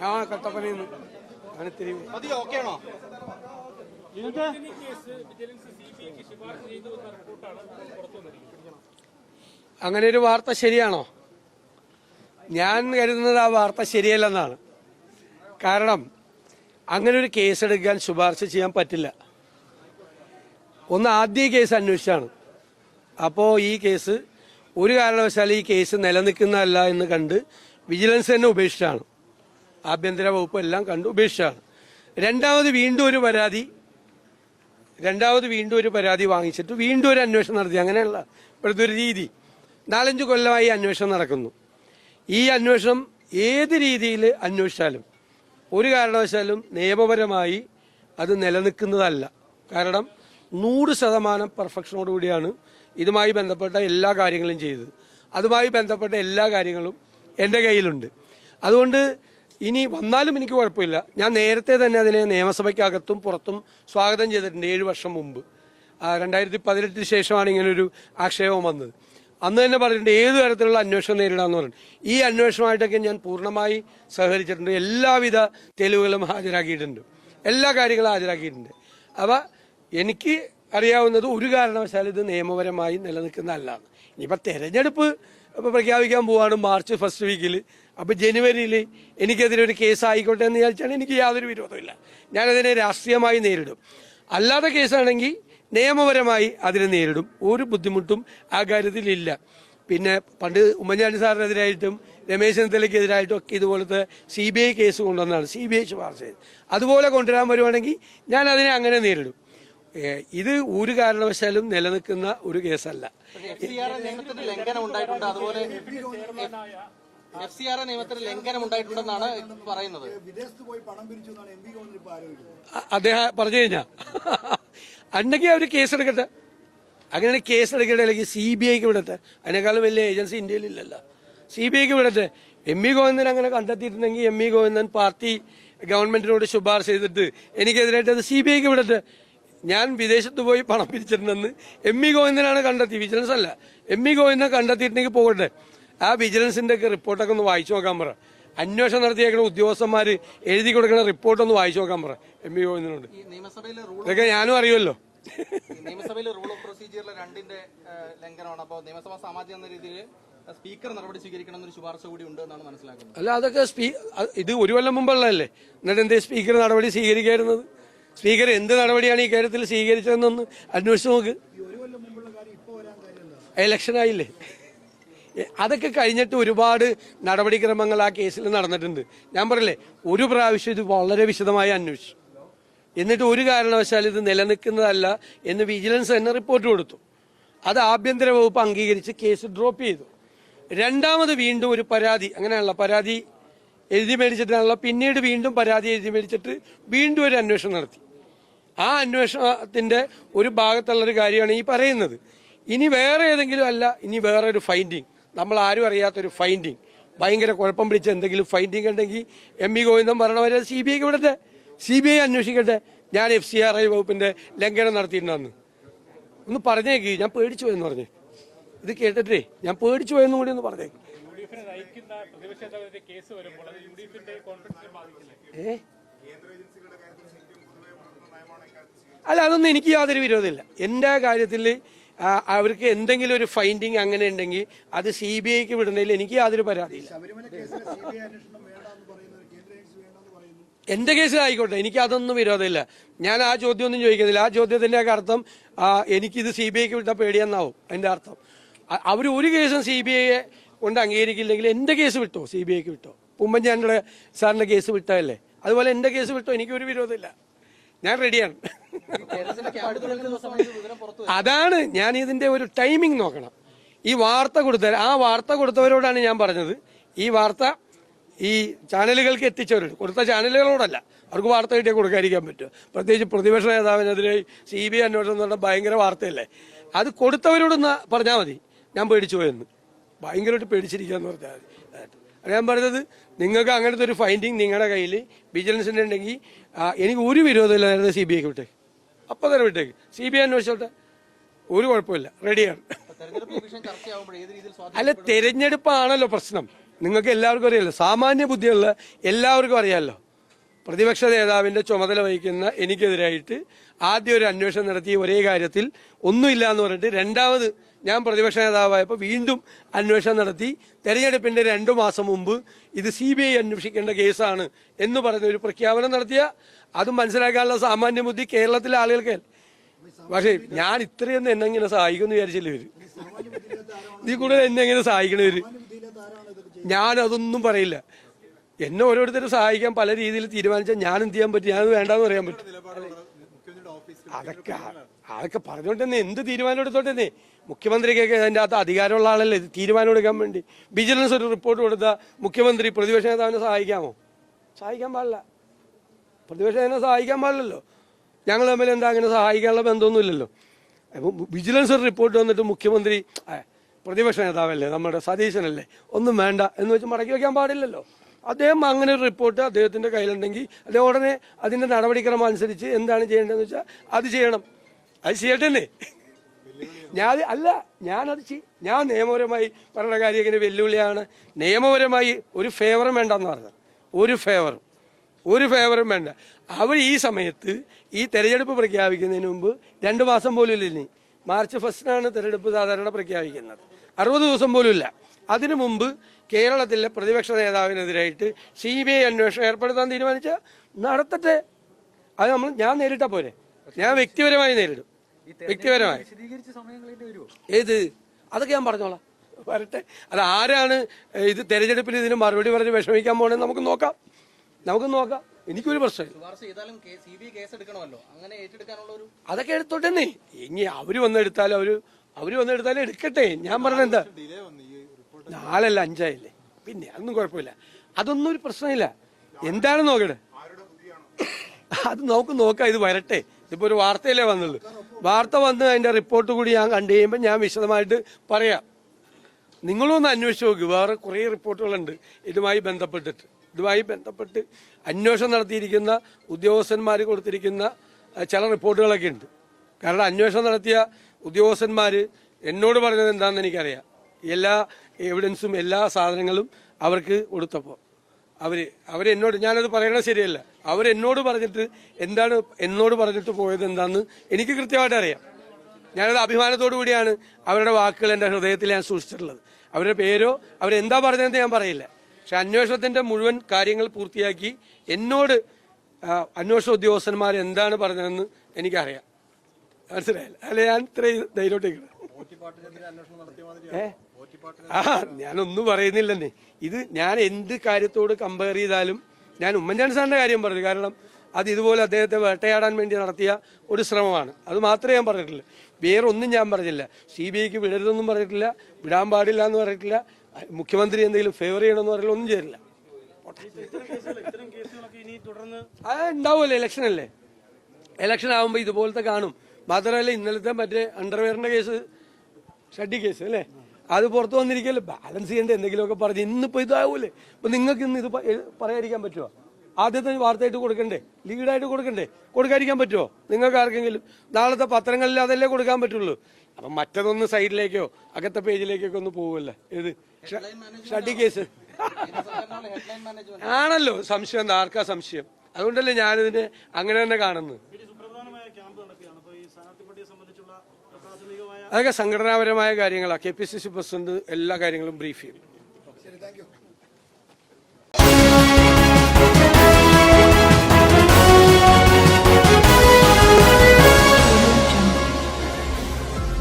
ഞാൻ കട്ടപ്പനയിൽ നിന്ന്. അങ്ങനെ തിരി മതി ഓക്കെ ആണോ? അങ്ങനെ ഒരു വാർത്ത ശരിയാണോ? ഞാൻ കരുതുന്നത് ആ വാർത്ത ശരിയല്ലെന്നാണ്. കാരണം അങ്ങനെ ഒരു കേസ് എടുക്കാൻ ശുപാർശ ചെയ്യാൻ പറ്റില്ല. ഒന്ന് ആദ്യ കേസ് അന്വേഷിച്ചാണ്. അപ്പോൾ ഈ കേസ് ഒരു കാരണവശാലും ഈ കേസ് നിലനിൽക്കുന്നതല്ല എന്ന് കണ്ട് വിജിലൻസ് തന്നെ ഉപേക്ഷിച്ചാണ്. ആഭ്യന്തര വകുപ്പ് എല്ലാം കണ്ടു ഉപേക്ഷിച്ചാണ് രണ്ടാമത് വീണ്ടും ഒരു പരാതി രണ്ടാമത് വീണ്ടും ഒരു പരാതി വാങ്ങിച്ചിട്ട് വീണ്ടും ഒരു അന്വേഷണം നടത്തി. അങ്ങനെയുള്ള ഇപ്പോഴത്തെ ഒരു രീതി. നാലഞ്ച് കൊല്ലമായി അന്വേഷണം നടക്കുന്നു. ഈ അന്വേഷണം ഏത് രീതിയിൽ അന്വേഷിച്ചാലും ഒരു കാരണവശാലും നിയമപരമായി അത് നിലനിൽക്കുന്നതല്ല. കാരണം നൂറ് ശതമാനം പെർഫെക്ഷനോടുകൂടിയാണ് ഇതുമായി ബന്ധപ്പെട്ട എല്ലാ കാര്യങ്ങളും ചെയ്തത്. അതുമായി ബന്ധപ്പെട്ട എല്ലാ കാര്യങ്ങളും എന്റെ കയ്യിലുണ്ട്. അതുകൊണ്ട് ഇനി വന്നാലും എനിക്ക് കുഴപ്പമില്ല. ഞാൻ നേരത്തെ തന്നെ അതിനെ നിയമസഭയ്ക്കകത്തും പുറത്തും സ്വാഗതം ചെയ്തിട്ടുണ്ട് ഏഴ് വർഷം മുമ്പ്. രണ്ടായിരത്തി പതിനെട്ടിന് ശേഷമാണ് ഇങ്ങനൊരു ആക്ഷേപം വന്നത്. അന്ന് തന്നെ പറഞ്ഞിട്ടുണ്ട് ഏത് തരത്തിലുള്ള അന്വേഷണം നേരിടാന്ന് പറഞ്ഞു ഈ അന്വേഷണമായിട്ടൊക്കെ ഞാൻ പൂർണമായി സഹകരിച്ചിട്ടുണ്ട്. എല്ലാവിധ തെളിവുകളും ഹാജരാക്കിയിട്ടുണ്ട്. എല്ലാ കാര്യങ്ങളും ഹാജരാക്കിയിട്ടുണ്ട്. അവ എനിക്ക് അറിയാവുന്നത് ഒരു കാരണവശാലും ഇത് നിയമപരമായി നിലനിൽക്കുന്നതല്ല. ഇനിയിപ്പോൾ തെരഞ്ഞെടുപ്പ് പ്രഖ്യാപിക്കാൻ പോവാണ് മാർച്ച് ഫസ്റ്റ് വീക്കിൽ അപ്പോൾ ജനുവരിയിൽ എനിക്കെതിരെ ഒരു കേസ് ആയിക്കോട്ടെ എന്ന് വിചാരിച്ചാൽ എനിക്ക് യാതൊരു വിരോധമില്ല ഞാനതിനെ രാഷ്ട്രീയമായി നേരിടും. അല്ലാതെ കേസാണെങ്കിൽ നിയമപരമായി അതിനെ നേരിടും. ഒരു ബുദ്ധിമുട്ടും ആ കാര്യത്തിലില്ല പിന്നെ പണ്ട് ഉമ്മൻചാണ്ടി സാറിനെതിരായിട്ടും രമേശ് ചെന്നിത്തലയ്ക്കെതിരായിട്ടും ഒക്കെ ഇതുപോലത്തെ സി ബി ഐ കേസ് കൊണ്ടുവന്നാണ്. സി ബി ഐ ശുപാർശ ചെയ്ത് അതുപോലെ കൊണ്ടുവരാൻ വരുവാണെങ്കിൽ ഞാൻ അതിനെ അങ്ങനെ നേരിടും. ഇത് ഒരു കാരണവശാലും നിലനിൽക്കുന്ന ഒരു കേസല്ല. എഫ് സി ആർ നിയമത്തിന് ലംഘനം ഉണ്ടായിട്ടുണ്ടെന്നാണ് പറയുന്നത് വിദേശത്ത് പോയി പണം പിരിച്ചു എന്നാണ് എം പി ഗവർണർ ആരോപിക്കുന്നത് അ- അദ്ദേഹം പറഞ്ഞു കഴിഞ്ഞാ അന്നെങ്കിൽ അവർ കേസെടുക്കട്ടെ. അങ്ങനെ കേസെടുക്കട്ടെ അല്ലെങ്കിൽ സി ബി ഐക്ക് വിടട്ടെ. അതിനേക്കാളും വലിയ ഏജൻസി ഇന്ത്യയിലില്ലല്ലോ സി ബി ഐക്ക് വിടട്ടെ. എം ഇ ഗോവിന്ദൻ അങ്ങനെ കണ്ടെത്തിയിട്ടുണ്ടെങ്കിൽ എം ഇ ഗോവിന്ദൻ പാർട്ടി ഗവൺമെന്റിനോട് ശുപാർശ ചെയ്തിട്ട് എനിക്കെതിരായിട്ട് അത് സി ബി ഐക്ക് വിടട്ടെ. ഞാൻ വിദേശത്ത് പോയി പണം പിരിച്ചിട്ടുണ്ടെന്ന് എം ഇ ഗോവിന്ദനാണ് കണ്ടെത്തി വിജിലൻസ് അല്ല. എം ഇ ഗോവിന്ദൻ കണ്ടെത്തിയിട്ടുണ്ടെങ്കിൽ പോകട്ടെ. ആ വിജിലൻസിന്റെ ഒക്കെ റിപ്പോർട്ടൊക്കെ ഒന്ന് വായിച്ചു നോക്കാൻ പറ. അന്വേഷണം നടത്തിയേക്കുന്ന ഉദ്യോഗസ്ഥന്മാർ എഴുതി കൊടുക്കുന്ന റിപ്പോർട്ട് ഒന്ന് വായിച്ചു നോക്കാൻ പറ. എം ഇ ഗോവിന്ദനോട്. ഇതൊക്കെ ഞാനും അറിയുമല്ലോ. നിയമസഭയിലെ റൂൾ ഓഫ് പ്രൊസീജിയറിലെ രണ്ടിന്റെ ഏഹ്, ലംഘനമാണ്. അപ്പോൾ നിയമസഭാ എന്ന രീതിയിൽ സ്പീക്കർ നടപടി സ്വീകരിക്കണം എന്നൊരു ശുപാർശ കൂടി ഉണ്ട് എന്നാണ് മനസ്സിലാക്കുന്നത്. അല്ല അതൊക്കെ ഇത് ഒരു കൊല്ലം മുമ്പുള്ളതല്ലേ? എന്നിട്ട് എന്തേ സ്പീക്കർ നടപടി സ്വീകരിക്കായിരുന്നത്? സ്പീക്കർ എന്ത് നടപടിയാണ് ഈ കാര്യത്തിൽ സ്വീകരിച്ചതെന്നൊന്ന് അന്വേഷിച്ച് നോക്ക്. ഇലക്ഷൻ ആയില്ലേ അതൊക്കെ കഴിഞ്ഞിട്ട് ഒരുപാട് നടപടിക്രമങ്ങൾ ആ കേസിൽ നടന്നിട്ടുണ്ട്. ഞാൻ പറയില്ലേ ഒരു പ്രാവശ്യം ഇത് വളരെ വിശദമായി അന്വേഷിച്ചു. എന്നിട്ട് ഒരു കാരണവശാൽ ഇത് നിലനിൽക്കുന്നതല്ല എന്ന് വിജിലൻസ് തന്നെ റിപ്പോർട്ട് കൊടുത്തു. അത് ആഭ്യന്തര വകുപ്പ് അംഗീകരിച്ച് കേസ് ഡ്രോപ്പ് ചെയ്തു. രണ്ടാമത് വീണ്ടും ഒരു പരാതി അങ്ങനെയാണല്ലോ പരാതി എഴുതി മേടിച്ചിട്ടാണല്ലോ പിന്നീട് വീണ്ടും പരാതി എഴുതി മേടിച്ചിട്ട് വീണ്ടും ഒരു അന്വേഷണം നടത്തി. ആ അന്വേഷണത്തിന്റെ ഒരു ഭാഗത്തുള്ള ഒരു കാര്യമാണ് ഈ പറയുന്നത്. ഇനി വേറെ ഏതെങ്കിലും അല്ല ഇനി വേറെ ഒരു ഫൈൻഡിങ് നമ്മൾ ആരും അറിയാത്ത ഒരു ഫൈൻഡിങ് ഭയങ്കര കുഴപ്പം പിടിച്ച എന്തെങ്കിലും ഫൈൻഡിങ് ഉണ്ടെങ്കിൽ എം ഇ ഗോവിന്ദൻ പറഞ്ഞവരെ സി ബി ഐക്ക് വിടട്ടെ. സി ബി ഐ അന്വേഷിക്കട്ടെ. ഞാൻ എഫ് സി ആർ ഐ വകുപ്പിന്റെ ലംഘനം നടത്തിയിട്ടുണ്ടെന്ന്. ഒന്ന് പറഞ്ഞേക്ക്. ഞാൻ പേടിച്ചു പോയെന്ന് പറഞ്ഞു. ഇത് കേട്ടിട്ടേ. ഞാൻ പേടിച്ചു പോയെന്ന് കൂടി ഒന്ന് പറഞ്ഞേക്ക്. ഏ? അല്ല അതൊന്നും എനിക്ക് യാതൊരു വിരോധമില്ല. എന്റെ കാര്യത്തിൽ അവർക്ക് എന്തെങ്കിലും ഒരു ഫൈൻഡിങ് അങ്ങനെ ഉണ്ടെങ്കിൽ അത് സി ബി ഐക്ക് വിടുന്നതിൽ എനിക്ക് യാതൊരു പരാതിയില്ല. എന്റെ കേസിൽ ആയിക്കോട്ടെ എനിക്ക് അതൊന്നും വിരോധമില്ല. ഞാൻ ആ ചോദ്യം ഒന്നും ചോദിക്കുന്നില്ല ആ ചോദ്യത്തിന്റെ ഒക്കെ അർത്ഥം എനിക്കിത് സി ബി ഐക്ക് വിട്ടാൽ പേടിയെന്നാവും അതിന്റെ അർത്ഥം. അവർ ഒരു കേസും സി ബി ഐയെ കൊണ്ട് അംഗീകരിക്കില്ലെങ്കിൽ എന്റെ കേസ് വിട്ടോ? സി ബി ഐക്ക് വിട്ടോ? ഉമ്മൻചാണ്ടിയുടെ സാറിന്റെ കേസ് വിട്ടതല്ലേ? അതുപോലെ എന്റെ കേസ് വിട്ടോ? എനിക്കൊരു വിരോധമില്ല. ഞാൻ റെഡിയാണ് അതാണ് ഞാൻ ഇതിന്റെ ഒരു ടൈമിംഗ് നോക്കണം. ഈ വാർത്ത കൊടുത്ത ആ വാർത്ത കൊടുത്തവരോടാണ് ഞാൻ പറഞ്ഞത്. ഈ വാർത്ത ഈ ചാനലുകൾക്ക് എത്തിച്ചവരോട് കൊടുത്ത ചാനലുകളോടല്ല. അവർക്ക് വാർത്ത കിട്ടിയാൽ കൊടുക്കാതിരിക്കാൻ പറ്റും. പ്രത്യേകിച്ച് പ്രതിപക്ഷ നേതാവിനെതിരെ സി ബി ഐ അന്വേഷണം എന്ന് പറഞ്ഞാൽ ഭയങ്കര വാർത്തയല്ലേ? അത് കൊടുത്തവരോട് പറഞ്ഞാൽ മതി. ഞാൻ പേടിച്ചു പോയെന്ന്. ഭയങ്കരമായിട്ട് പേടിച്ചിരിക്കുക എന്ന് പറഞ്ഞാൽ മതി. ഞാൻ പറഞ്ഞത് നിങ്ങൾക്ക് അങ്ങനത്തെ ഒരു ഫൈൻഡിങ് നിങ്ങളുടെ കയ്യിൽ വിജിലൻസിന്റെ ഉണ്ടെങ്കിൽ എനിക്ക് ഒരു വിരോധമില്ലായിരുന്നു സി ബി ഐക്ക് വിട്ടേക്ക്. അപ്പം തന്നെ വിട്ടേക്ക്. സി ബി ഐ അന്വേഷിച്ചോട്ടെ. ഒരു കുഴപ്പമില്ല. റെഡിയാണ് അല്ല തെരഞ്ഞെടുപ്പാണല്ലോ പ്രശ്നം. നിങ്ങൾക്ക് എല്ലാവർക്കും അറിയാമല്ലോ സാമാന്യ ബുദ്ധിയുള്ള എല്ലാവർക്കും അറിയാമല്ലോ പ്രതിപക്ഷ നേതാവിന്റെ ചുമതല വഹിക്കുന്ന എനിക്കെതിരായിട്ട് ആദ്യം ഒരു അന്വേഷണം നടത്തി ഒരേ കാര്യത്തിൽ ഒന്നുമില്ല എന്ന് പറഞ്ഞിട്ട് രണ്ടാമത് ഞാൻ പ്രതിപക്ഷ നേതാവായപ്പോൾ വീണ്ടും അന്വേഷണം നടത്തി. തെരഞ്ഞെടുപ്പിന്റെ രണ്ടു മാസം മുമ്പ് ഇത് സി ബി ഐ അന്വേഷിക്കേണ്ട കേസാണ് എന്ന് പറഞ്ഞ ഒരു പ്രഖ്യാപനം നടത്തിയ. അത് മനസ്സിലാക്കാനുള്ള സാമാന്യ ബുദ്ധി കേരളത്തിലെ ആളുകൾക്ക്. പക്ഷേ ഞാൻ ഇത്രയൊന്നും എന്നെ ഇങ്ങനെ സഹായിക്കുമെന്ന് വിചാരിച്ചില്ല ഇവർ. ഇതിൽ കൂടുതൽ എന്നെ എങ്ങനെ സഹായിക്കണവര്. അതൊന്നും പറയില്ല. എന്നെ ഓരോരുത്തരും സഹായിക്കാൻ പല രീതിയിൽ തീരുമാനിച്ചാൽ ഞാൻ എന്ത് ചെയ്യാൻ പറ്റും ഞാനത് വേണ്ടെന്ന് പറയാൻ പറ്റും. അതൊക്കെ അതൊക്കെ പറഞ്ഞോണ്ട് തന്നെ എന്ത് തീരുമാനം എടുത്തോട്ടെ മുഖ്യമന്ത്രിക്കൊക്കെ അതിന്റെ അകത്ത് അധികാരമുള്ള ആളല്ലേ? തീരുമാനം എടുക്കാൻ വേണ്ടി. വിജിലൻസ് ഒരു റിപ്പോർട്ട് കൊടുത്ത മുഖ്യമന്ത്രി പ്രതിപക്ഷ നേതാവിനെ സഹായിക്കാമോ? സഹായിക്കാൻ പാടില്ല. പ്രതിപക്ഷ നേതാവിനെ സഹായിക്കാൻ പാടില്ലല്ലോ. ഞങ്ങൾ തമ്മിൽ എന്താ അങ്ങനെ സഹായിക്കാനുള്ള ബന്ധമൊന്നുമില്ലല്ലോ. അപ്പം വിജിലൻസ് ഒരു റിപ്പോർട്ട് വന്നിട്ട് മുഖ്യമന്ത്രി "ആ, പ്രതിപക്ഷ നേതാവല്ലേ നമ്മുടെ സതീശനല്ലേ ഒന്നും വേണ്ട എന്ന് വെച്ച് മടക്കി വെക്കാൻ പാടില്ലല്ലോ. അദ്ദേഹം അങ്ങനെ ഒരു റിപ്പോർട്ട് അദ്ദേഹത്തിന്റെ കയ്യിലുണ്ടെങ്കിൽ അദ്ദേഹം ഉടനെ അതിന്റെ നടപടിക്രമം അനുസരിച്ച് എന്താണ് ചെയ്യേണ്ടതെന്ന് വെച്ചാൽ അത് ചെയ്യണം. അത് ചെയ്യട്ടെ ഞാൻ അല്ല ഞാനത് ചെയ് ഞാൻ നിയമപരമായി പറയുന്ന കാര്യം ഇങ്ങനെ വെല്ലുവിളിയാണ്. നിയമപരമായി ഒരു ഫേവറും വേണ്ടെന്ന് പറഞ്ഞത് ഒരു ഫേവറും ഒരു ഫേവറും വേണ്ട. അവർ ഈ സമയത്ത് ഈ തെരഞ്ഞെടുപ്പ് പ്രഖ്യാപിക്കുന്നതിന് മുമ്പ് രണ്ട് മാസം പോലും ഇല്ല ഇനി. മാർച്ച് ഫസ്റ്റിനാണ് തെരഞ്ഞെടുപ്പ് സാധാരണ പ്രഖ്യാപിക്കുന്നത്. അറുപത് ദിവസം പോലും ഇല്ല അതിനു മുമ്പ് കേരളത്തിലെ പ്രതിപക്ഷ നേതാവിനെതിരായിട്ട് സി ബി ഐ അന്വേഷണം ഏർപ്പെടുത്താൻ തീരുമാനിച്ച നടത്തട്ടെ. അത് നമ്മൾ ഞാൻ നേരിട്ടാ പോരെ. ഞാൻ വ്യക്തിപരമായി നേരിടും. വ്യക്തിപരമായി. ഏത്? അതൊക്കെ ഞാൻ പറഞ്ഞോളാം. വരട്ടെ. അത് ആരാണ് ഇത് തെരഞ്ഞെടുപ്പിൽ ഇതിന് മറുപടി പറഞ്ഞ് വിഷമിക്കാൻ പോകണേ നമുക്ക് നോക്കാം. നമുക്ക് നോക്കാം. എനിക്കൊരു പ്രശ്നം അതൊക്കെ എടുത്തോട്ടെന്നേ. ഇനി അവർ വന്നെടുത്താലും അവർ അവർ വന്നെടുത്താലും എടുക്കട്ടെ. ഞാൻ പറഞ്ഞ എന്താ? നാലല്ല അഞ്ചായില്ലേ? പിന്നെ അതൊന്നും കുഴപ്പമില്ല. അതൊന്നും ഒരു പ്രശ്നമില്ല. എന്താണ് നോക്കട്ടെ അത് നമുക്ക് നോക്കാം ഇത് വരട്ടെ. ഇതിപ്പോ ഒരു വാർത്തയല്ലേ വന്നുള്ളൂ. വാർത്ത വന്ന് അതിന്റെ റിപ്പോർട്ട് കൂടി ഞാൻ കണ്ടു കഴിയുമ്പോൾ ഞാൻ വിശദമായിട്ട് പറയാം. നിങ്ങളൊന്ന് അന്വേഷിച്ച് നോക്ക്. വേറെ കുറേ റിപ്പോർട്ടുകളുണ്ട് ഇതുമായി ബന്ധപ്പെട്ടിട്ട്. ഇതുമായി ബന്ധപ്പെട്ട് അന്വേഷണം നടത്തിയിരിക്കുന്ന ഉദ്യോഗസ്ഥന്മാർ കൊടുത്തിരിക്കുന്ന ചില റിപ്പോർട്ടുകളൊക്കെ ഉണ്ട്. കാരണം അന്വേഷണം നടത്തിയ ഉദ്യോഗസ്ഥന്മാർ എന്നോട് പറഞ്ഞത് എന്താണെന്ന് എനിക്കറിയാം. എല്ലാ എവിഡൻസും എല്ലാ സാധനങ്ങളും അവർക്ക് കൊടുത്തപ്പോൾ അവർ അവരെന്നോട് ഞാനത് പറയണത് ശരിയല്ല. അവരെന്നോട് പറഞ്ഞിട്ട് എന്താണ് എന്നോട് പറഞ്ഞിട്ട് പോയത് എന്താണെന്ന് എനിക്ക് കൃത്യമായിട്ട് അറിയാം. ഞാനത് അഭിമാനത്തോടു കൂടിയാണ് അവരുടെ വാക്കുകൾ എന്റെ ഹൃദയത്തിൽ ഞാൻ സൂക്ഷിച്ചിട്ടുള്ളത്. അവരുടെ പേരോ അവരെന്താ പറഞ്ഞതെന്ന് ഞാൻ പറയില്ല. പക്ഷെ അന്വേഷണത്തിന്റെ മുഴുവൻ കാര്യങ്ങൾ പൂർത്തിയാക്കി എന്നോട് അന്വേഷണ ഉദ്യോഗസ്ഥന്മാർ എന്താണ് പറഞ്ഞതെന്ന് എനിക്കറിയാം. മനസ്സിലായില്ല? അല്ലെ? ഞാൻ ഇത്രയും ധൈര്യമായിട്ട് ഏ? ആ ഞാനൊന്നും പറയുന്നില്ലെന്നേ. ഇത് ഞാൻ എന്ത് കാര്യത്തോട് കമ്പയർ ചെയ്താലും ഞാൻ ഉമ്മൻചാണ്ടി സാറിന്റെ കാര്യം പറഞ്ഞു. കാരണം അത് ഇതുപോലെ അദ്ദേഹത്തെ വേട്ടയാടാൻ വേണ്ടി നടത്തിയ ഒരു ശ്രമമാണ്. അത് മാത്രമേ ഞാൻ പറഞ്ഞിട്ടില്ല. വേറെ ഒന്നും ഞാൻ പറഞ്ഞില്ല. സി ബി ഐക്ക് വിടരുതെന്നും പറഞ്ഞിട്ടില്ല. വിടാൻ പാടില്ല എന്ന് പറഞ്ഞിട്ടില്ല. മുഖ്യമന്ത്രി എന്തെങ്കിലും ഫേവർ ചെയ്യണമെന്ന് പറഞ്ഞാൽ ഒന്നും ചെയ്തില്ല ആ ഉണ്ടാവുമല്ലോ. ഇലക്ഷൻ അല്ലേ? ഇലക്ഷൻ ആകുമ്പോൾ ഇതുപോലത്തെ കാണും. മാത്രമല്ല ഇന്നലത്തെ മറ്റേ അണ്ടർവെയറിന്റെ കേസ് ഷഡി കേസ് അല്ലേ? അത് പുറത്തു വന്നിരിക്കല്ലേ ബാലൻസ് ചെയ്യേണ്ട എന്തെങ്കിലുമൊക്കെ പറഞ്ഞ് ഇന്നിപ്പോ ഇതാവൂലേ? അപ്പൊ നിങ്ങൾക്ക് ഇന്ന് ഇത് പറയാതിരിക്കാൻ പറ്റുമോ ആദ്യത്തെ വാർത്തയായിട്ട് കൊടുക്കണ്ടേ? ലീഡായിട്ട് കൊടുക്കണ്ടേ? കൊടുക്കാതിരിക്കാൻ പറ്റുമോ നിങ്ങൾക്ക് ആർക്കെങ്കിലും? നാളത്തെ പത്രങ്ങളിൽ അതല്ലേ കൊടുക്കാൻ പറ്റുള്ളൂ. അപ്പൊ മറ്റതൊന്ന് സൈഡിലേക്കോ അകത്തെ പേജിലേക്കൊക്കെ ഒന്ന് പോവല്ലേ? ഏത്? ഷട്ടി കേസ്. ആണല്ലോ സംശയം എന്താ? ആർക്കാ സംശയം? അതുകൊണ്ടല്ലേ ഞാനിതിനെ അങ്ങനെ തന്നെ കാണുന്നത്. അതൊക്കെ സംഘടനാപരമായ കാര്യങ്ങളാണ് K P C C president എല്ലാ കാര്യങ്ങളും ബ്രീഫ് ചെയ്യും.